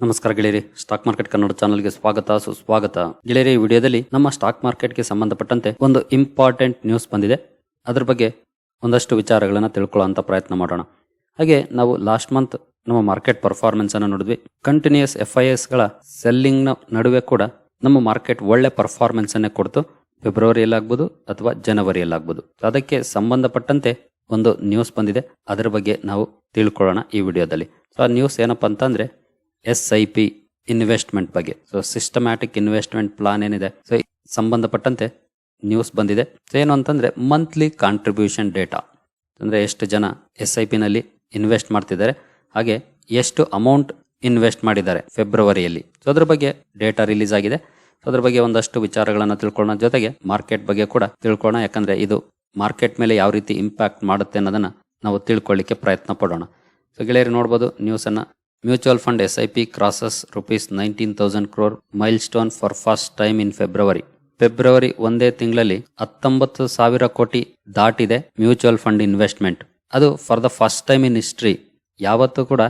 ನಮಸ್ಕಾರ ಗೆಳೆಯರಿ stock market Kannada ಚಾನಲ್ಗೆ ಸ್ವಾಗತ, ಸುಸ್ವಾಗತ. ಗೆಳೆಯರಿ, ಈ ವಿಡಿಯೋದಲ್ಲಿ ನಮ್ಮ ಸ್ಟಾಕ್ ಮಾರ್ಕೆಟ್ಗೆ ಸಂಬಂಧಪಟ್ಟಂತೆ ಒಂದು ಇಂಪಾರ್ಟೆಂಟ್ ನ್ಯೂಸ್ ಬಂದಿದೆ. ಅದರ ಬಗ್ಗೆ ಒಂದಷ್ಟು ವಿಚಾರಗಳನ್ನು ತಿಳ್ಕೊಳ್ಳೋ ಪ್ರಯತ್ನ ಮಾಡೋಣ. ಹಾಗೆ ನಾವು ಲಾಸ್ಟ್ ಮಂತ್ ನಮ್ಮ ಮಾರ್ಕೆಟ್ ಪರ್ಫಾರ್ಮೆನ್ಸ್ ಅನ್ನು ನೋಡಿದ್ವಿ. ಕಂಟಿನ್ಯೂಸ್ ಎಫ್ ಐ ಎಸ್ಗಳ ಸೆಲ್ಲಿಂಗ್ನ ನಡುವೆ ಕೂಡ ನಮ್ಮ ಮಾರ್ಕೆಟ್ ಒಳ್ಳೆ ಪರ್ಫಾರ್ಮೆನ್ಸ್ ಅನ್ನೇ ಕೊಡ್ತು. ಫೆಬ್ರವರಿಯಲ್ಲಾಗ್ಬೋದು ಅಥವಾ ಜನವರಿಯಲ್ಲಾಗ್ಬೋದು ಅದಕ್ಕೆ ಸಂಬಂಧಪಟ್ಟಂತೆ ಒಂದು ನ್ಯೂಸ್ ಬಂದಿದೆ. ಅದರ ಬಗ್ಗೆ ನಾವು ತಿಳ್ಕೊಳ್ಳೋಣ ಈ ವಿಡಿಯೋದಲ್ಲಿ. ಸೊ ಆ ನ್ಯೂಸ್ ಏನಪ್ಪಾ ಅಂತಂದ್ರೆ ಎಸ್ ಐ ಪಿ ಇನ್ವೆಸ್ಟ್ಮೆಂಟ್ ಬಗ್ಗೆ. ಸೊ ಸಿಸ್ಟಮ್ಯಾಟಿಕ್ ಇನ್ವೆಸ್ಟ್ಮೆಂಟ್ ಪ್ಲಾನ್ ಏನಿದೆ. ಸೊ ಸಂಬಂಧಪಟ್ಟಂತೆ ನ್ಯೂಸ್ ಬಂದಿದೆ. ಸೊ ಏನು ಅಂತಂದ್ರೆ ಮಂತ್ಲಿ ಕಾಂಟ್ರಿಬ್ಯೂಷನ್ ಡೇಟಾ ಅಂದ್ರೆ, ಎಷ್ಟು ಜನ ಎಸ್ ಐ ಪಿ ನಲ್ಲಿ ಇನ್ವೆಸ್ಟ್ ಮಾಡ್ತಿದ್ದಾರೆ. ಹಾಗೆ, ಎಷ್ಟು ಅಮೌಂಟ್ ಇನ್ವೆಸ್ಟ್ ಮಾಡಿದ್ದಾರೆ ಫೆಬ್ರವರಿಯಲ್ಲಿ ಸೊ ಅದ್ರ ಬಗ್ಗೆ ಡೇಟಾ ರಿಲೀಸ್ ಆಗಿದೆ. ಸೊ ಅದ್ರ ಬಗ್ಗೆ ಒಂದಷ್ಟು ವಿಚಾರಗಳನ್ನು ತಿಳ್ಕೊಳ್ಳೋಣ. ಜೊತೆಗೆ ಮಾರ್ಕೆಟ್ ಬಗ್ಗೆ ಕೂಡ ತಿಳ್ಕೊಳ್ಳೋಣ. ಯಾಕಂದ್ರೆ, ಇದು ಮಾರ್ಕೆಟ್ ಮೇಲೆ ಯಾವ ರೀತಿ ಇಂಪ್ಯಾಕ್ಟ್ ಮಾಡುತ್ತೆ ಅನ್ನೋದನ್ನ ನಾವು ತಿಳ್ಕೊಳ್ಳಿಕ್ಕೆ ಪ್ರಯತ್ನ ಪಡೋಣ. ಸೊ ಗೆಳೆಯರು ನೋಡ್ಬೋದು news P crosses rupees nineteen thousand crore milestone for first time in February. February ಒಂದೇ ತಿಂಗಳಲ್ಲಿ ಹತ್ತೊಂಬತ್ತು ಸಾವಿರ ಕೋಟಿ ದಾಟಿದೆ ಮ್ಯೂಚುವಲ್ ಫಂಡ್ ಇನ್ವೆಸ್ಟ್ಮೆಂಟ್. ಅದು for the first time in history. ಯಾವತ್ತೂ ಕೂಡ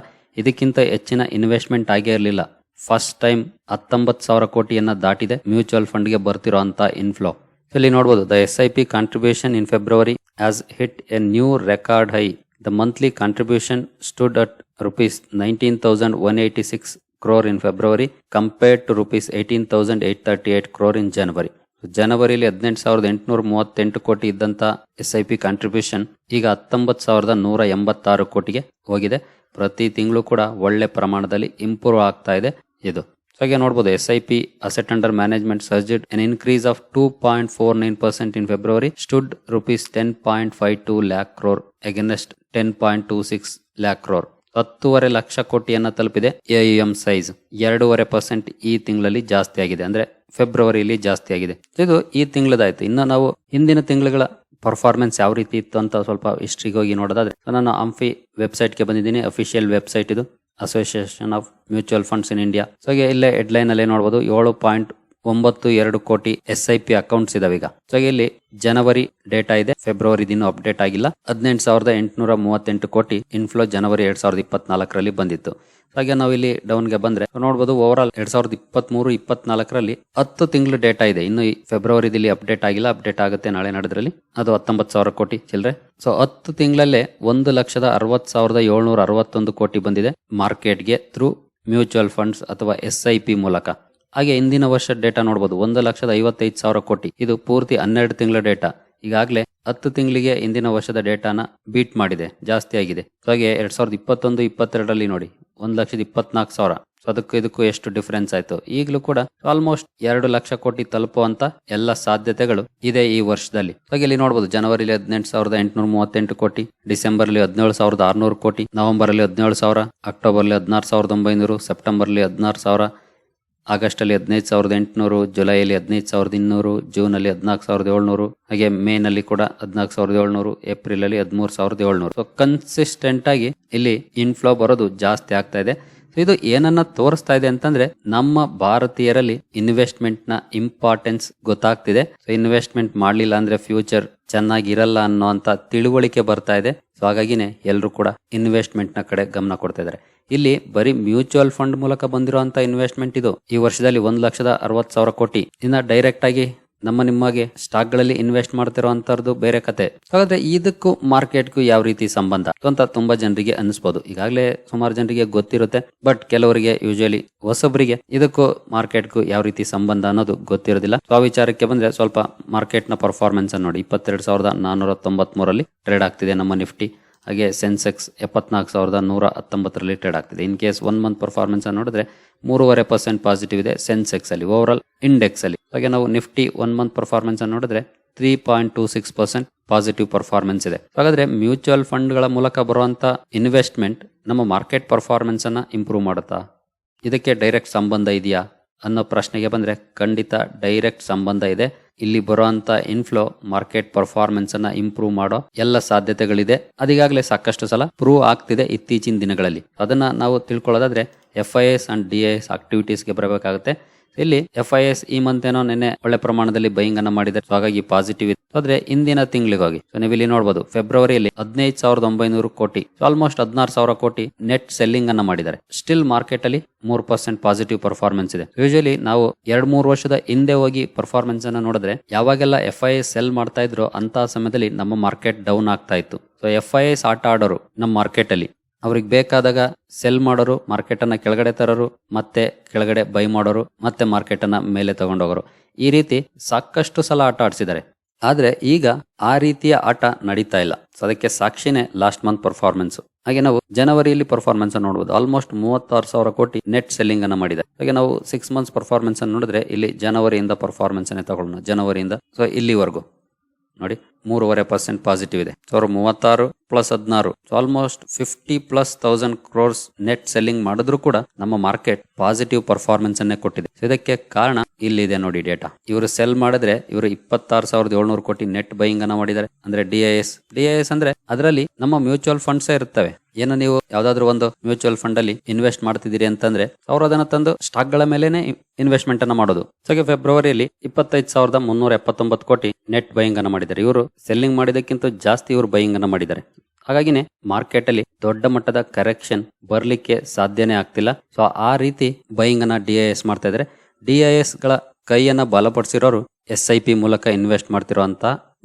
ಇದಕ್ಕಿಂತ ಹೆಚ್ಚಿನ ಇನ್ವೆಸ್ಟ್ಮೆಂಟ್ ಆಗೇ ಇರಲಿಲ್ಲ. ಫಸ್ಟ್ ಟೈಮ್ ಹತ್ತೊಂಬತ್ತು ಸಾವಿರ ಕೋಟಿಯನ್ನ ದಾಟಿದೆ ಮ್ಯೂಚುವಲ್ ಫಂಡ್ಗೆ ಬರ್ತಿರೋ ಅಂತ ಇನ್ಫ್ಲೋ. ಇಲ್ಲಿ ನೋಡಬಹುದು the S I P contribution in February has hit a new record high. The monthly contribution stood at rupees nineteen thousand one eighty six crore in February compared to rupees eighteen thousand eight thirty eight crore in January ಜನವರಿಲಿ ಹದಿನೆಂಟು ಸಾವಿರದ ಎಂಟುನೂರ ಮೂವತ್ತೆಂಟು ಕೋಟಿ ಇದ್ದಂಥ S I P contribution ಈಗ ಹತ್ತೊಂಬತ್ತು ಸಾವಿರದ ನೂರ ಎಂಬತ್ತಾರು ಕೋಟಿಗೆ ಹೋಗಿದೆ. ಪ್ರತಿ ತಿಂಗಳು ಕೂಡ ಒಳ್ಳೆ ಪ್ರಮಾಣದಲ್ಲಿ ಇಂಪ್ರೂವ್ ಆಗ್ತಾ ಇದೆ ಇದು. ಹಾಗೆ ನೋಡ್ಬೋದು S I P asset under management surged an increase of two point four nine percent in February stood rupees ten point five two lakh crore against ten point two six lakh crore ಹತ್ತೂವರೆ ಲಕ್ಷ ಕೋಟಿಯನ್ನ ತಲುಪಿದೆ M size ಎರಡೂವರೆ percent ಈ ತಿಂಗಳಲ್ಲಿ ಜಾಸ್ತಿ ಆಗಿದೆ. ಅಂದ್ರೆ ಫೆಬ್ರವರಿಯಲ್ಲಿ ಜಾಸ್ತಿ ಆಗಿದೆ. ಇದು ಈ ತಿಂಗಳದಾಯ್ತು. ಇನ್ನು ನಾವು ಹಿಂದಿನ ತಿಂಗಳುಗಳ ಪರ್ಫಾರ್ಮೆನ್ಸ್ ಯಾವ ರೀತಿ ಇತ್ತು ಅಂತ ಸ್ವಲ್ಪ ಹಿಸ್ಟ್ರಿಗೆ ಹೋಗಿ ನೋಡೋದಾದ್ರೆ ನಾನು ಅಂಫಿ ವೆಬ್ಸೈಟ್ಗೆ ಬಂದಿದ್ದೀನಿ. ಅಫಿಷಿಯಲ್ ವೆಬ್ಸೈಟ್ ಇದು association of mutual funds in India so ಇಲ್ಲೇ ಹೆಡ್ಲೈನ್ ಅಲ್ಲೇ ನೋಡಬಹುದು ಏಳು ಪಾಯಿಂಟ್ ಒಂಬತ್ತು ಎರಡು ಕೋಟಿ ಎಸ್ ಐ ಪಿ ಅಕೌಂಟ್ಸ್ ಇದಾವೆ ಈಗ. ಸೊ ಇಲ್ಲಿ ಜನವರಿ ಡೇಟಾ ಇದೆ. ಫೆಬ್ರವರಿ ದಿನ ಅಪ್ಡೇಟ್ ಆಗಿಲ್ಲ. ಹದಿನೆಂಟು ಸಾವಿರದ ಎಂಟುನೂರ ಮೂವತ್ತೆಂಟು ಕೋಟಿ ಇನ್ಫ್ಲೋ ಜನವರಿ ಎರಡ್ ಸಾವಿರದ ಇಪ್ಪತ್ನಾಲ್ಕರಲ್ಲಿ ಬಂದಿತ್ತು. ಹಾಗೆ ನಾವು ಇಲ್ಲಿ ಡೌನ್ಗೆ ಬಂದ್ರೆ ನೋಡಬಹುದು ಓವರ್ ಆಲ್ ಎರಡ್ ಸಾವಿರದ ಇಪ್ಪತ್ತ್ ಮೂರು ಇಪ್ಪತ್ನಾಲ್ಕರಲ್ಲಿ ಹತ್ತು ತಿಂಗಳು ಡೇಟಾ ಇದೆ. ಇನ್ನು ಫೆಬ್ರವರಿದಲ್ಲಿ ಅಪ್ಡೇಟ್ ಆಗಿಲ್ಲ. ಅಪ್ಡೇಟ್ ಆಗುತ್ತೆ ನಾಳೆ ನಡೆದ್ರಲ್ಲಿ. ಅದು ಹತ್ತೊಂಬತ್ತು ಸಾವಿರ ಕೋಟಿ ಚಿಲ್ಲರೆ ಸೊ ಹತ್ತು ತಿಂಗಳಲ್ಲೇ ಒಂದು ಲಕ್ಷದ ಅರವತ್ ಸಾವಿರದ ಏಳ್ನೂರ ಅರವತ್ತೊಂದು ಕೋಟಿ ಬಂದಿದೆ ಮಾರ್ಕೆಟ್ಗೆ ಥ್ರೂ ಮ್ಯೂಚುವಲ್ ಫಂಡ್ಸ್ ಅಥವಾ ಎಸ್ ಐ ಪಿ ಮೂಲಕ. ಹಾಗೆ ಹಿಂದಿನ ವರ್ಷದ ಡೇಟಾ ನೋಡಬಹುದು ಒಂದು ಲಕ್ಷದ ಐವತ್ತೈದು ಸಾವಿರ ಕೋಟಿ. ಇದು ಪೂರ್ತಿ ಹನ್ನೆರಡು ತಿಂಗಳ ಡೇಟಾ ಈಗಾಗಲೇ ಹತ್ತು ತಿಂಗಳಿಗೆ ಹಿಂದಿನ ವರ್ಷದ ಡೇಟಾನ ಬೀಟ್ ಮಾಡಿದೆ. ಜಾಸ್ತಿ ಆಗಿದೆ. ಹಾಗೆ ಎರಡ್ ಸಾವಿರದ ಇಪ್ಪತ್ತೊಂದು, ಇಪ್ಪತ್ತೆರಡರಲ್ಲಿ ನೋಡಿ. ಒಂದ್ ಲಕ್ಷದ ಇಪ್ಪತ್ನಾಲ್ಕು ಸಾವಿರ. ಸೊ ಅದಕ್ಕೂ ಇದಕ್ಕೂ ಎಷ್ಟು ಡಿಫರೆನ್ಸ್ ಆಯ್ತು? ಈಗಲೂ ಕೂಡ ಆಲ್ಮೋಸ್ಟ್ ಎರಡು ಲಕ್ಷ ಕೋಟಿ ತಲುಪುವಂತ ಎಲ್ಲ ಸಾಧ್ಯತೆಗಳು ಇದೆ ಈ ವರ್ಷದಲ್ಲಿ. ಹಾಗೆ ಇಲ್ಲಿ ನೋಡಬಹುದು ಜನವರಿಲಿ ಹದಿನೆಂಟು ಸಾವಿರದ ಎಂಟುನೂರ ಮೂವತ್ತೆಂಟು ಕೋಟಿ ಡಿಸೆಂಬರ್ ಅಲ್ಲಿ ಹದಿನೇಳು ಸಾವಿರದ ಆರ್ನೂರು ಕೋಟಿ ನವೆಂಬರ್ ಅಲ್ಲಿ ಹದಿನೇಳು ಸಾವಿರ ಅಕ್ಟೋಬರ್ ಅಲ್ಲಿ ಹದಿನಾರು ಸಾವಿರದ ಒಂಬೈನೂರು ಸೆಪ್ಟೆಂಬರ್ ಅಲ್ಲಿ ಹದಿನಾರು ಸಾವಿರ ಆಗಸ್ಟ್ ಅಲ್ಲಿ ಹದಿನೈದು ಸಾವಿರದ ಎಂಟುನೂರು, ಜುಲೈಯಲ್ಲಿ ಹದಿನೈದು ಸಾವಿರದ ಇನ್ನೂರು ಜೂನ್ ಅಲ್ಲಿ ಹದಿನಾಲ್ಕು ಸಾವಿರದ ಏಳ್ನೂರು, ಹಾಗೆ ಮೇನಲ್ಲಿ ಕೂಡ ಹದಿನಾಲ್ಕು ಸಾವಿರದ ಏಳ್ನೂರು ಏಪ್ರಿಲ್ ಅಲ್ಲಿ ಹದಿಮೂರು ಸಾವಿರದ ಏಳ್ನೂರು. ಸೊ ಕನ್ಸಿಸ್ಟೆಂಟ್ ಆಗಿ ಇಲ್ಲಿ ಇನ್ಫ್ಲೋ ಬರೋದು ಜಾಸ್ತಿ ಆಗ್ತಾ ಇದೆ. ಇದು ಏನನ್ನ ತೋರಿಸ್ತಾ ಇದೆ ಅಂತಂದ್ರೆ ನಮ್ಮ ಭಾರತೀಯರಲ್ಲಿ ಇನ್ವೆಸ್ಟ್ಮೆಂಟ್ನ ಇಂಪಾರ್ಟೆನ್ಸ್ ಗೊತ್ತಾಗ್ತಿದೆ. ಸೊ ಇನ್ವೆಸ್ಟ್ಮೆಂಟ್ ಮಾಡ್ಲಿಲ್ಲ ಅಂದ್ರೆ ಫ್ಯೂಚರ್ ಚೆನ್ನಾಗಿರಲ್ಲ ಅನ್ನೋ ಅಂತ ತಿಳುವಳಿಕೆ ಬರ್ತಾ ಇದೆ. ಸೊ ಹಾಗಾಗಿನೇ ಎಲ್ಲರೂ ಕೂಡ ಇನ್ವೆಸ್ಟ್ಮೆಂಟ್ನ ಕಡೆ ಗಮನ ಕೊಡ್ತಾ ಇದ್ದಾರೆ. ಇಲ್ಲಿ ಬರೀ ಮ್ಯೂಚುವಲ್ ಫಂಡ್ ಮೂಲಕ ಬಂದಿರುವಂತ ಇನ್ವೆಸ್ಟ್ಮೆಂಟ್ ಇದು. ಈ ವರ್ಷದಲ್ಲಿ ಒಂದು ಲಕ್ಷದ ಅರವತ್ತು ಸಾವಿರ ಕೋಟಿ. ಇನ್ನ ಡೈರೆಕ್ಟ್ ಆಗಿ ನಮ್ಮ ನಿಮಗೆ ಸ್ಟಾಕ್ಗಳಲ್ಲಿ ಇನ್ವೆಸ್ಟ್ ಮಾಡ್ತಿರೋದು ಬೇರೆ ಕತೆ. ಹಾಗಾದ್ರೆ ಇದಕ್ಕೂ ಮಾರ್ಕೆಟ್ಗೂ ಯಾವ ರೀತಿ ಸಂಬಂಧ? ಅಂತ ತುಂಬಾ ಜನರಿಗೆ ಅನಿಸ್ಬೋದು ಈಗಾಗಲೇ ಸುಮಾರು ಜನರಿಗೆ ಗೊತ್ತಿರುತ್ತೆ. ಬಟ್ ಕೆಲವರಿಗೆ ಯೂಶಲಿ ಹೊಸಬರಿಗೆ, ಇದಕ್ಕೂ ಮಾರ್ಕೆಟ್ಗೂ ಯಾವ ರೀತಿ ಸಂಬಂಧ ಅನ್ನೋದು ಗೊತ್ತಿರೋದಿಲ್ಲ. ಆ ವಿಚಾರಕ್ಕೆ ಬಂದ್ರೆ ಸ್ವಲ್ಪ ಮಾರ್ಕೆಟ್ನ ಪರ್ಫಾರ್ಮೆನ್ಸ್ ನೋಡಿ. ಇಪ್ಪತ್ತೆರಡು ಸಾವಿರದ ನಾನೂರ ತೊಂಬತ್ ಮೂರಲ್ಲಿ ಟ್ರೇಡ್ ಆಗ್ತಿದೆ ನಮ್ಮ ನಿಫ್ಟಿ. ಹಾಗೆ ಸೆನ್ಸೆಕ್ಸ್ ಎಪ್ಪತ್ನಾಲ್ಕು ಸಾವಿರದ ನೂರ ಹತ್ತೊಂಬತ್ತರಲ್ಲಿ ಟ್ರೇಡ್ ಆಗ್ತಿದೆ. In case one month performance ನೋಡಿದ್ರೆ ಮೂರುವರೆ ಪರ್ಸೆಂಟ್ ಪಾಸಿಟಿವ್ ಇದೆ ಸೆನ್ಸೆಕ್ಸ್ ಅಲ್ಲಿ ಓವರ್ ಇಂಡೆಕ್ಸ್ ಅಲ್ಲಿ. ಹಾಗೆ ನಾವು ನಿಫ್ಟಿ ಒನ್ ಮಂತ್ ಪರ್ಫಾರ್ಮೆನ್ಸ್ ನೋಡಿದ್ರೆ three point two six percent positive performance ಇದೆ. ಹಾಗಾದ್ರೆ ಮ್ಯೂಚುವಲ್ ಫಂಡ್ಗಳ ಮೂಲಕ ಬರುವಂತ ಇನ್ವೆಸ್ಟ್ಮೆಂಟ್ ನಮ್ಮ ಮಾರ್ಕೆಟ್ ಪರ್ಫಾರ್ಮೆನ್ಸ್ ಅನ್ನ ಇಂಪ್ರೂವ್ ಮಾಡುತ್ತಾ? ಇದಕ್ಕೆ ಡೈರೆಕ್ಟ್ ಸಂಬಂಧ ಇದೆಯಾ? ಅನ್ನೋ ಪ್ರಶ್ನೆಗೆ ಬಂದರೆ ಖಂಡಿತ ಡೈರೆಕ್ಟ್ ಸಂಬಂಧ ಇದೆ. ಇಲ್ಲಿ ಬರುವಂತ ಇನ್ಫ್ಲೋ ಮಾರ್ಕೆಟ್ ಪರ್ಫಾರ್ಮೆನ್ಸ್ ಅನ್ನ ಇಂಪ್ರೂವ್ ಮಾಡೋ ಎಲ್ಲ ಸಾಧ್ಯತೆಗಳಿದೆ. ಅದಿಗಾಗಲೇ ಸಾಕಷ್ಟು ಸಲ ಪ್ರೂವ್ ಆಗ್ತಿದೆ ಇತ್ತೀಚಿನ ದಿನಗಳಲ್ಲಿ. ಅದನ್ನ ನಾವು ತಿಳ್ಕೊಳ್ಳೋದಾದ್ರೆ F I S and D I S ಆಕ್ಟಿವಿಟೀಸ್ಗೆ ಬರಬೇಕಾಗುತ್ತೆ. ಇಲ್ಲಿ ಎಫ್ ಐ ಎಸ್ ಈ ಮಂತ್ ಏನೋ ನಿನ್ನೆ ಒಳ್ಳೆ ಪ್ರಮಾಣದಲ್ಲಿ ಬೈಯಿಂಗ್ ಅನ್ನ ಮಾಡಿದ್ದಾರೆ. ಸೊ ಹಾಗಾಗಿ ಪಾಸಿಟಿವ್ ಇತ್ತು ಆದ್ರೆ ಇಂದಿನ ತಿಂಗಳಿಗಾಗಿ ಸೊ ನೀವು ಇಲ್ಲಿ ನೋಡಬಹುದು ಫೆಬ್ರವರಿಯಲ್ಲಿ ಹದಿನೈದು ಸಾವಿರದ ಒಂಬೈನೂರು ಕೋಟಿ ಆಲ್ಮೋಸ್ಟ್ ಹದಿನಾರು ಸಾವಿರ ಕೋಟಿ ನೆಟ್ ಸೆಲ್ಲಿಂಗ್ ಅನ್ನ ಮಾಡಿದ್ದಾರೆ. ಸ್ಟಿಲ್ ಮಾರ್ಕೆಟ್ ಅಲ್ಲಿ ಮೂರ್ ಪರ್ಸೆಂಟ್ ಪಾಸಿಟಿವ್ ಪರ್ಫಾರ್ಮೆನ್ಸ್ ಇದೆ. ಯೂಶಲಿ ನಾವು ಎರಡ್ ಮೂರು ವರ್ಷದ ಹಿಂದೆ ಹೋಗಿ ಪರ್ಫಾರ್ಮೆನ್ಸ್ ಅನ್ನ ನೋಡಿದ್ರೆ, ಯಾವಾಗೆಲ್ಲ ಎಫ್ ಐ ಎಸ್ ಸೆಲ್ ಮಾಡ್ತಾ ಇದ್ರು ಅಂತ ಸಮಯದಲ್ಲಿ ನಮ್ಮ ಮಾರ್ಕೆಟ್ ಡೌನ್ ಆಗ್ತಾ ಇತ್ತು. ಸೊ ಎಫ್ ಐ ಎಸ್ ಆಟ ಆಡೋರು ನಮ್ಮ ಮಾರ್ಕೆಟ್ ಅಲ್ಲಿ ಅವ್ರಿಗೆ ಬೇಕಾದಾಗ ಸೆಲ್ ಮಾಡೋರು ಮಾರ್ಕೆಟ್ ಅನ್ನ ಕೆಳಗಡೆ ತರೋರು, ಮತ್ತೆ ಕೆಳಗಡೆ ಬೈ ಮಾಡೋರು, ಮತ್ತೆ ಮಾರ್ಕೆಟ್ ಅನ್ನ ಮೇಲೆ ತಗೊಂಡೋಗೋರು. ಈ ರೀತಿ ಸಾಕಷ್ಟು ಸಲ ಆಟ ಆಡಿಸಿದ್ದಾರೆ. ಆದ್ರೆ ಈಗ ಆ ರೀತಿಯ ಆಟ ನಡೀತಾ ಇಲ್ಲ. ಸೊ ಅದಕ್ಕೆ ಸಾಕ್ಷಿನೇ ಲಾಸ್ಟ್ ಮಂತ್ ಪರ್ಫಾರ್ಮೆನ್ಸ್ ಹಾಗೆ ನಾವು ಜನವರಿಯಲ್ಲಿ ಪರ್ಫಾರ್ಮೆನ್ಸ್ ಅನ್ನು ನೋಡಬಹುದು ಆಲ್ಮೋಸ್ಟ್ ಮೂವತ್ತಾರು ಸಾವಿರ ಕೋಟಿ ನೆಟ್ ಸೆಲ್ಲಿಂಗ್ ಅನ್ನ ಮಾಡಿದೆ ಹಾಗೆ ನಾವು ಸಿಕ್ಸ್ ಮಂತ್ಸ್ ಪರ್ಫಾರ್ಮೆನ್ಸ್ ಅನ್ನು ನೋಡಿದ್ರೆ ಇಲ್ಲಿ ಜನವರಿಯಿಂದ ಪರ್ಫಾರ್ಮೆನ್ಸ್ ಅನ್ನೇ ತಗೊಳ್ಳೋಣ. ಜನವರಿಯಿಂದ ಸೊ ಇಲ್ಲಿವರೆಗೂ. ನೋಡಿ, ಮೂರುವರೆ ಪರ್ಸೆಂಟ್ ಪಾಸಿಟಿವ್ ಇದೆ. ಸಾವಿರ ಮೂವತ್ತಾರು ಪ್ಲಸ್ ಹದಿನಾರು almost fifty plus thousand crores net selling ಮಾಡಿದ್ರು ಕೂಡ ನಮ್ಮ ಮಾರ್ಕೆಟ್ ಪಾಸಿಟಿವ್ ಪರ್ಫಾರ್ಮೆನ್ಸ್ ಅನ್ನೇ ಕೊಟ್ಟಿದೆ. ಇದಕ್ಕೆ ಕಾರಣ ಇಲ್ಲಿದೆ ನೋಡಿ ಡೇಟಾ ಇವರು ಸೆಲ್ ಮಾಡಿದ್ರೆ ಇವರು ಇಪ್ಪತ್ತಾರು ಸಾವಿರದ ಏಳ್ನೂರು ಕೋಟಿ ನೆಟ್ ಬೈಯಿಂಗ್ ಅನ್ನ ಮಾಡಿದ್ದಾರೆ. ಅಂದ್ರೆ D I S D I S ಅಂದ್ರೆ ಅದರಲ್ಲಿ ನಮ್ಮ ಮ್ಯೂಚುವಲ್ ಫಂಡ್ಸ್ ಇರ್ತವೆ ಏನೋ ನೀವು ಯಾವ್ದಾದ್ರು ಒಂದು ಮ್ಯೂಚುವಲ್ ಫಂಡ್ ಅಲ್ಲಿ ಇನ್ವೆಸ್ಟ್ ಮಾಡ್ತಿದ್ದೀರಿ ಅಂತಂದ್ರೆ ಅವ್ರು ಅದನ್ನ ತಂದು ಸ್ಟಾಕ್ಗಳ ಮೇಲೆನೆ ಇನ್ವೆಸ್ಟ್ಮೆಂಟ್ ಅನ್ನ ಮಾಡೋದು. ಸೊ ಫೆಬ್ರವರಿಯಲ್ಲಿ ಇಪ್ಪತ್ತೈದು ಸಾವಿರದ ಮುನ್ನೂರ ಎಪ್ಪತ್ತೊಂಬತ್ತು ಕೋಟಿ ನೆಟ್ ಬೈಯಿಂಗ್ ಅನ್ನ ಮಾಡಿದ್ದಾರೆ. ಇವರು ಸೆಲ್ಲಿಂಗ್ ಮಾಡಿದಕ್ಕಿಂತ ಜಾಸ್ತಿ ಇವರು ಬೈಯಿಂಗ್ ಅನ್ನ ಮಾಡಿದ್ದಾರೆ. ಹಾಗಾಗಿನೇ ಮಾರ್ಕೆಟ್ ಅಲ್ಲಿ ದೊಡ್ಡ ಮಟ್ಟದ ಕರೆಕ್ಷನ್ ಬರ್ಲಿಕ್ಕೆ ಸಾಧ್ಯನೇ ಆಗ್ತಿಲ್ಲ. ಸೊ ಆ ರೀತಿ ಬೈಯಿಂಗ್ ಅನ್ನ ಡಿ ಎಸ್ ಮಾಡ್ತಾ ಇದ್ದಾರೆ. ಡಿ ಎಸ್ಗಳ ಕೈಯನ್ನ ಬಲಪಡಿಸಿರೋರು ಎಸ್ ಐ ಪಿ ಮೂಲಕ ಇನ್ವೆಸ್ಟ್ ಮಾಡ್ತಿರೋಂತ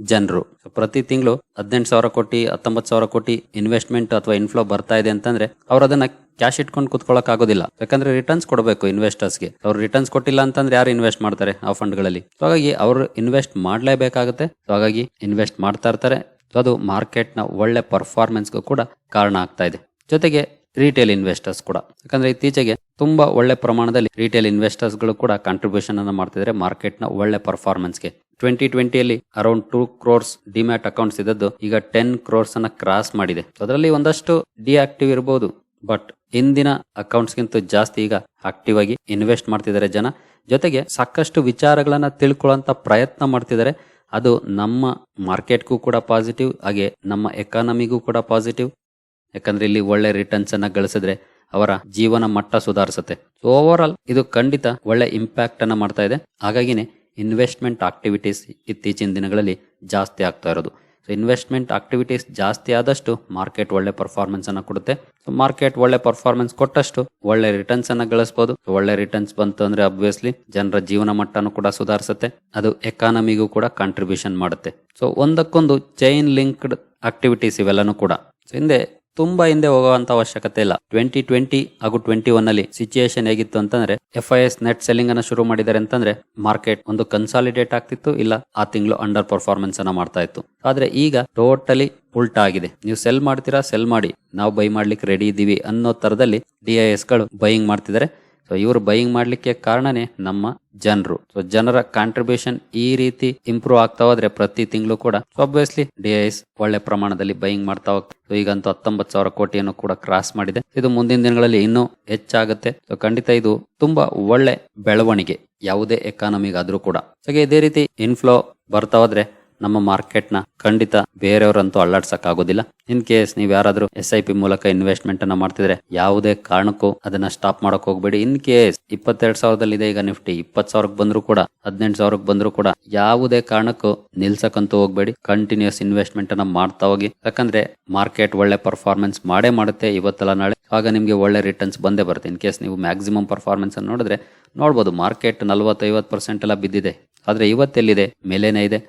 ಜನರು. ಪ್ರತಿ ತಿಂಗಳು ಹದಿನೆಂಟು ಸಾವಿರ ಕೋಟಿ, ಹತ್ತೊಂಬತ್ತು ಸಾವಿರ ಕೋಟಿ ಇನ್ವೆಸ್ಟ್ಮೆಂಟ್ ಅಥವಾ ಇನ್ಫ್ಲೋ ಬರ್ತಾ ಇದೆ ಅಂತಂದ್ರೆ ಅವ್ರು ಅದನ್ನ ಕ್ಯಾಶ್ ಇಟ್ಕೊಂಡು ಕುತ್ಕೊಳ್ಳಕ್ ಆಗೋದಿಲ್ಲ. ಯಾಕಂದ್ರೆ ರಿಟರ್ನ್ಸ್ ಕೊಡಬೇಕು ಇನ್ವೆಸ್ಟರ್ಸ್ಗೆ ಅವ್ರು ರಿಟರ್ನ್ಸ್ ಕೊಟ್ಟಿಲ್ಲ ಅಂತಂದ್ರೆ ಯಾರು ಇನ್ವೆಸ್ಟ್ ಮಾಡ್ತಾರೆ ಆ ಫಂಡ್ಗಳಲ್ಲಿ ಸೊ ಹಾಗಾಗಿ ಅವರು ಇನ್ವೆಸ್ಟ್ ಮಾಡಲೇಬೇಕಾಗುತ್ತೆ. ಸೊ ಹಾಗಾಗಿ ಇನ್ವೆಸ್ಟ್ ಮಾಡ್ತಾ ಇರ್ತಾರೆ. ಅದು ಮಾರ್ಕೆಟ್ನ ಒಳ್ಳೆ ಪರ್ಫಾರ್ಮೆನ್ಸ್ಗೂ ಕೂಡ ಕಾರಣ ಆಗ್ತಾ ಇದೆ. ಜೊತೆಗೆ ರಿಟೇಲ್ ಇನ್ವೆಸ್ಟರ್ಸ್ ಕೂಡ. ಯಾಕಂದ್ರೆ ಇತ್ತೀಚೆಗೆ ತುಂಬಾ ಒಳ್ಳೆ ಪ್ರಮಾಣದಲ್ಲಿ ರಿಟೇಲ್ ಇನ್ವೆಸ್ಟರ್ಸ್ಗಳು ಕೂಡ ಕಾಂಟ್ರಿಬ್ಯೂಷನ್ ಅನ್ನ ಮಾಡ್ತಿದ್ದಾರೆ ಮಾರ್ಕೆಟ್ನ ಒಳ್ಳೆ ಪರ್ಫಾರ್ಮೆನ್ಸ್ಗೆ twenty ಟ್ವೆಂಟಿಯಲ್ಲಿ around two crores demat accounts ಇದ್ದದ್ದು ಈಗ ಟೆನ್ ಕ್ರೋರ್ಸ್ ಅನ್ನ ಕ್ರಾಸ್ ಮಾಡಿದೆ. ಅದರಲ್ಲಿ ಒಂದಷ್ಟು ಡಿಆಕ್ಟಿವ್ ಇರಬಹುದು ಬಟ್ ಇಂದಿನ ಅಕೌಂಟ್ಸ್ ಗಿಂತ ಜಾಸ್ತಿ ಈಗ ಆಕ್ಟಿವ್ ಆಗಿ ಇನ್ವೆಸ್ಟ್ ಮಾಡ್ತಿದ್ದಾರೆ ಜನ. ಜೊತೆಗೆ ಸಾಕಷ್ಟು ವಿಚಾರಗಳನ್ನ ತಿಳ್ಕೊಳ್ಳುವಂತ ಪ್ರಯತ್ನ ಮಾಡ್ತಿದ್ದಾರೆ ಅದು ನಮ್ಮ ಮಾರ್ಕೆಟ್ಗೂ ಕೂಡ ಪಾಸಿಟಿವ್ ಹಾಗೆ ನಮ್ಮ ಎಕಾನಮಿಗೂ ಕೂಡ ಪಾಸಿಟಿವ್ ಯಾಕಂದ್ರೆ ಇಲ್ಲಿ ಒಳ್ಳೆ ರಿಟರ್ನ್ಸ್ ಅನ್ನ ಗಳಿಸಿದ್ರೆ ಅವರ ಜೀವನ ಮಟ್ಟ ಸುಧಾರಿಸುತ್ತೆ. ಸೊ ಓವರ್ ಆಲ್ ಇದು ಖಂಡಿತ ಒಳ್ಳೆ ಇಂಪ್ಯಾಕ್ಟ್ ಅನ್ನ ಮಾಡ್ತಾ ಇದೆ. ಹಾಗಾಗಿನೇ ಇನ್ವೆಸ್ಟ್ಮೆಂಟ್ ಆಕ್ಟಿವಿಟೀಸ್ ಇತ್ತೀಚಿನ ದಿನಗಳಲ್ಲಿ ಜಾಸ್ತಿ ಆಗ್ತಾ ಇರೋದು. ಸೊ ಇನ್ವೆಸ್ಟ್ಮೆಂಟ್ ಆಕ್ಟಿವಿಟೀಸ್ ಜಾಸ್ತಿ ಆದಷ್ಟು ಮಾರ್ಕೆಟ್ ಒಳ್ಳೆ ಪರ್ಫಾರ್ಮೆನ್ಸ್ ಅನ್ನ ಕೊಡುತ್ತೆ. ಸೊ ಮಾರ್ಕೆಟ್ ಒಳ್ಳೆ ಪರ್ಫಾರ್ಮೆನ್ಸ್ ಕೊಟ್ಟಷ್ಟು ಒಳ್ಳೆ ರಿಟರ್ನ್ಸ್ ಅನ್ನ ಗಳಿಸಬಹುದು ಒಳ್ಳೆ ರಿಟರ್ನ್ಸ್ ಬಂತು ಅಂದ್ರೆ ಅಬ್ವಿಯಸ್ಲಿ ಜನರ ಜೀವನ ಮಟ್ಟನೂ ಕೂಡ ಸುಧಾರಿಸುತ್ತೆ. ಅದು ಎಕಾನಮಿಗೂ ಕೂಡ ಕಾಂಟ್ರಿಬ್ಯೂಷನ್ ಮಾಡುತ್ತೆ. ಸೊ ಒಂದಕ್ಕೊಂದು ಚೈನ್ ಲಿಂಕ್ಡ್ ಆಕ್ಟಿವಿಟೀಸ್ ಇವೆಲ್ಲನೂ ಕೂಡ. ಸೊ ಹಿಂದೆ ತುಂಬಾ ಹಿಂದೆ ಹೋಗುವಂತ ಅವಶ್ಯಕತೆ ಇಲ್ಲ. ಟ್ವೆಂಟಿ ಟ್ವೆಂಟಿ ಹಾಗೂ ಟ್ವೆಂಟಿ ಒನ್ ಅಲ್ಲಿ ಸಿಚುಯೇಷನ್ ಹೇಗಿತ್ತು ಅಂತಂದ್ರೆ F I S net selling ಅನ್ನ ಶುರು ಮಾಡಿದ್ದಾರೆ ಅಂತಂದ್ರೆ ಮಾರ್ಕೆಟ್ ಒಂದು ಕನ್ಸಾಲಿಡೇಟ್ ಆಗ್ತಿತ್ತು, ಇಲ್ಲ, ಆ ತಿಂಗಳು ಅಂಡರ್ ಪರ್ಫಾರ್ಮೆನ್ಸ್ ಅನ್ನ ಮಾಡ್ತಾ ಇತ್ತು. ಆದ್ರೆ ಈಗ ಟೋಟಲಿ ಉಲ್ಟಾ ಆಗಿದೆ. ನೀವು ಸೆಲ್ ಮಾಡ್ತೀರಾ ಸೆಲ್ ಮಾಡಿ. ನಾವು ಬೈ ಮಾಡ್ಲಿಕ್ಕೆ ರೆಡಿ ಇದ್ದೀವಿ ಅನ್ನೋ ತರದಲ್ಲಿ ಡಿ ಐ ಎಸ್ಗಳು ಬೈಯಿಂಗ್ ಮಾಡ್ತಿದ್ದಾರೆ. ಸೊ ಇವರು ಬೈಯಿಂಗ್ ಮಾಡ್ಲಿಕ್ಕೆ ಕಾರಣನೇ ನಮ್ಮ ಜನರು. ಸೊ ಜನರ ಕಾಂಟ್ರಿಬ್ಯೂಷನ್ ಈ ರೀತಿ ಇಂಪ್ರೂವ್ ಆಗ್ತಾ ಹೋದ್ರೆ ಪ್ರತಿ ತಿಂಗಳು ಕೂಡ ಆಬ್ವಿಯಸ್ಲಿ ಡಿ ಎಸ್ ಒಳ್ಳೆ ಪ್ರಮಾಣದಲ್ಲಿ ಬೈಯಿಂಗ್ ಮಾಡ್ತಾ ಹೋಗ್ತಾರೆ ಸೊ ಈಗಂತೂ ಹತ್ತೊಂಬತ್ತು ಸಾವಿರ ಕೋಟಿಯನ್ನು ಕೂಡ ಕ್ರಾಸ್ ಮಾಡಿದೆ. ಇದು ಮುಂದಿನ ದಿನಗಳಲ್ಲಿ ಇನ್ನೂ ಹೆಚ್ಚಾಗುತ್ತೆ. ಸೊ ಖಂಡಿತ ಇದು ತುಂಬಾ ಒಳ್ಳೆ ಬೆಳವಣಿಗೆ. ಯಾವುದೇ ಎಕಾನಮಿಗಾದ್ರೂ ಕೂಡ. ಸೊ ಇದೇ ರೀತಿ ಇನ್ಫ್ಲೋ ಬರ್ತಾ ಹೋದ್ರೆ ನಮ್ಮ ಮಾರ್ಕೆಟ್ನ ಖಂಡಿತ ಬೇರೆಯವರಂತೂ ಅಲ್ಲಾಡ್ಸಕ್ ಆಗೋದಿಲ್ಲ ಇನ್ ಕೇಸ್ ನೀವು ಯಾರಾದ್ರೂ ಎಸ್ ಐ ಪಿ ಮೂಲಕ ಇನ್ವೆಸ್ಟ್ಮೆಂಟ್ ಅನ್ನ ಮಾಡ್ತಿದ್ರೆ ಯಾವುದೇ ಕಾರಣಕ್ಕೂ ಅದನ್ನ ಸ್ಟಾಪ್ ಮಾಡಕ್ ಹೋಗ್ಬೇಡಿ. ಇನ್ ಕೇಸ್ ಇಪ್ಪತ್ತೆರಡು ಸಾವಿರದಲ್ಲಿ ಇದೆ ಈಗ ನಿಫ್ಟಿ ಇಪ್ಪತ್ ಸಾವಿರಕ್ಕೆ ಬಂದ್ರು ಕೂಡ, ಹದಿನೆಂಟು ಸಾವಿರಕ್ಕೆ ಬಂದ್ರು ಕೂಡ ಯಾವುದೇ ಕಾರಣಕ್ಕೂ ನಿಲ್ಸಕ್ಕಂತೂ ಹೋಗ್ಬೇಡಿ. ಕಂಟಿನ್ಯೂಸ್ ಇನ್ವೆಸ್ಟ್ಮೆಂಟ್ ಅನ್ನ ಮಾಡ್ತಾ ಹೋಗಿ. ಯಾಕಂದ್ರೆ ಮಾರ್ಕೆಟ್ ಒಳ್ಳೆ ಪರ್ಫಾರ್ಮೆನ್ಸ್ ಮಾಡೇ ಮಾಡುತ್ತೆ ಇವತ್ತಲ್ಲ ನಾಳೆ. ಆಗ ನಿಮ್ಗೆ ಒಳ್ಳೆ ರಿಟರ್ನ್ಸ್ ಬಂದೇ ಬರುತ್ತೆ. ಇನ್ ಕೇಸ್ ನೀವು ಮ್ಯಾಕ್ಸಿಮಮ್ ಪರ್ಫಾರ್ಮೆನ್ಸ್ ಅನ್ನು ನೋಡಿದ್ರೆ ನೋಡ್ಬೋದು, ಮಾರ್ಕೆಟ್ ನಲವತ್ತೈವತ್ತು ಪರ್ಸೆಂಟ್ ಎಲ್ಲ ಬಿದ್ದಿದೆ. ಆದ್ರೆ ಇವತ್ತೆಲ್ಲಿದೆ? ಮೇಲೇನೇ ಇದೆ.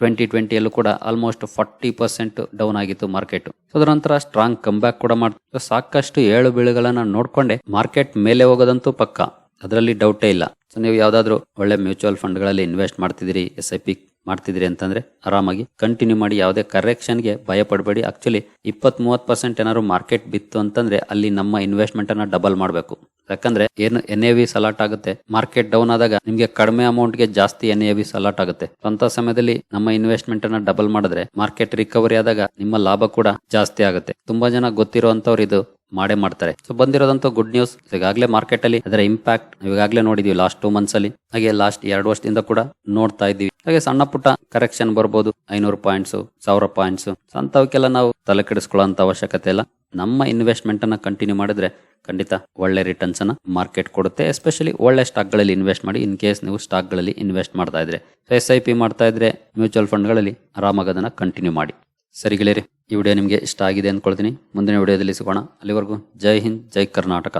ಟ್ವೆಂಟಿ ಟ್ವೆಂಟಿಯಲ್ಲೂ ಕೂಡ ಆಲ್ಮೋಸ್ಟ್ ಫಾರ್ಟಿ ಪರ್ಸೆಂಟ್ ಡೌನ್ ಆಗಿತ್ತು ಮಾರ್ಕೆಟ್ ಅದರ ನಂತರ ಸ್ಟ್ರಾಂಗ್ ಕಂಬ್ಯಾಕ್ ಕೂಡ ಮಾಡ್ತು. ಸಾಕಷ್ಟು ಏಳು ಬೀಳುಗಳನ್ನ ನೋಡ್ಕೊಂಡೆ. ಮಾರ್ಕೆಟ್ ಮೇಲೆ ಹೋಗೋದಂತೂ ಪಕ್ಕ. ಅದರಲ್ಲಿ ಡೌಟೇ ಇಲ್ಲ. ಸೊ ನೀವು ಯಾವ್ದಾದ್ರು ಒಳ್ಳೆ ಮ್ಯೂಚುವಲ್ ಫಂಡ್ಗಳಲ್ಲಿ ಇನ್ವೆಸ್ಟ್ ಮಾಡ್ತಿದ್ದೀರಿ ಎಸ್ ಐ ಪಿ ಮಾಡ್ತಿದ್ರಿ ಅಂತಂದ್ರೆ ಆರಾಮಾಗಿ ಕಂಟಿನ್ಯೂ ಮಾಡಿ ಯಾವುದೇ ಕರೆಕ್ಷನ್ಗೆ ಭಯ ಪಡಬೇಡಿ. ಆಕ್ಚುಲಿ ಇಪ್ಪತ್ತ್ ಮೂವತ್ತು ಪರ್ಸೆಂಟ್ ಏನಾದ್ರು ಮಾರ್ಕೆಟ್ ಬಿತ್ತು ಅಂತಂದ್ರೆ ಅಲ್ಲಿ ನಮ್ಮ ಇನ್ವೆಸ್ಟ್ಮೆಂಟ್ ಅನ್ನ ಡಬಲ್ ಮಾಡಬೇಕು. ಯಾಕಂದ್ರೆ ಏನು ಎನ್ ಎ ವಿ ಸಲಾಟ್ ಆಗುತ್ತೆ. ಮಾರ್ಕೆಟ್ ಡೌನ್ ಆದಾಗ ನಿಮ್ಗೆ ಕಡಿಮೆ ಅಮೌಂಟ್ಗೆ ಜಾಸ್ತಿ ಎನ್ ಎ ವಿ ಸಲಾಟ್ ಆಗುತ್ತೆ. ಅಂತ ಸಮಯದಲ್ಲಿ ನಮ್ಮ ಇನ್ವೆಸ್ಟ್ಮೆಂಟ್ ಅನ್ನ ಡಬಲ್ ಮಾಡಿದ್ರೆ ಮಾರ್ಕೆಟ್ ರಿಕವರಿ ಆದಾಗ ನಿಮ್ಮ ಲಾಭ ಕೂಡ ಜಾಸ್ತಿ ಆಗುತ್ತೆ. ತುಂಬಾ ಜನ ಗೊತ್ತಿರುವಂತವ್ರು ಇದು ಮಾಡೇ ಮಾಡ್ತಾರೆ. ಸೊ ಬಂದಿರೋದಂತ ಗುಡ್ ನ್ಯೂಸ್ ಈಗಾಗಲೇ ಮಾರ್ಕೆಟ್ ಅಲ್ಲಿ ಅದರ ಇಂಪ್ಯಾಕ್ಟ್ ಈಗಾಗಲೇ ನೋಡಿದೀವಿ ಲಾಸ್ಟ್ ಟೂ ಮಂತ್ಸ್ ಅಲ್ಲಿ. ಹಾಗೆ ಲಾಸ್ಟ್ ಎರಡು ವರ್ಷದಿಂದ ಕೂಡ ನೋಡ್ತಾ ಇದ್ದೀವಿ. ಹಾಗೆ ಸಣ್ಣ ಪುಟ್ಟ ಕರೆಕ್ಷನ್ ಬರ್ಬೋದು. ಐನೂರು ಪಾಯಿಂಟ್ಸ್ ಸಾವಿರ ಪಾಯಿಂಟ್ಸ್ ಅಂತವಕ್ಕೆಲ್ಲ ನಾವು ತಲೆ ಕೆಡಿಸ್ಕೊಳ್ಳೋ ಅವಶ್ಯಕತೆ ಇಲ್ಲ. ನಮ್ಮ ಇನ್ವೆಸ್ಟ್ಮೆಂಟ್ ಅನ್ನ ಕಂಟಿನ್ಯೂ ಮಾಡಿದ್ರೆ ಖಂಡಿತ ಒಳ್ಳೆ ರಿಟರ್ನ್ಸ್ ಅನ್ನ ಮಾರ್ಕೆಟ್ ಕೊಡುತ್ತೆ. ಎಸ್ಪೆಷಲಿ ಒಳ್ಳೆ ಸ್ಟಾಕ್ಗಳಲ್ಲಿ ಇನ್ವೆಸ್ಟ್ ಮಾಡಿ ಇನ್ ಕೇಸ್ ನೀವು ಸ್ಟಾಕ್ಗಳಲ್ಲಿ ಇನ್ವೆಸ್ಟ್ ಮಾಡ್ತಾ ಇದ್ರೆ. ಎಸ್ ಐ ಪಿ ಮಾಡ್ತಾ ಇದ್ರೆ ಮ್ಯೂಚುವಲ್ ಫಂಡ್ಗಳಲ್ಲಿ ಆರಾಮಾಗಿ ಅದನ್ನ ಕಂಟಿನ್ಯೂ ಮಾಡಿ. ಸರಿ ಗೆಳೆಯರಿ, ಈ ವಿಡಿಯೋ ನಿಮಗೆ ಇಷ್ಟ ಆಗಿದೆ ಅಂದ್ಕೊಳ್ತೀನಿ. ಮುಂದಿನ ವಿಡಿಯೋದಲ್ಲಿ ಸಿಗೋಣ. ಅಲ್ಲಿವರೆಗೂ ಜೈ ಹಿಂದ್, ಜೈ ಕರ್ನಾಟಕ.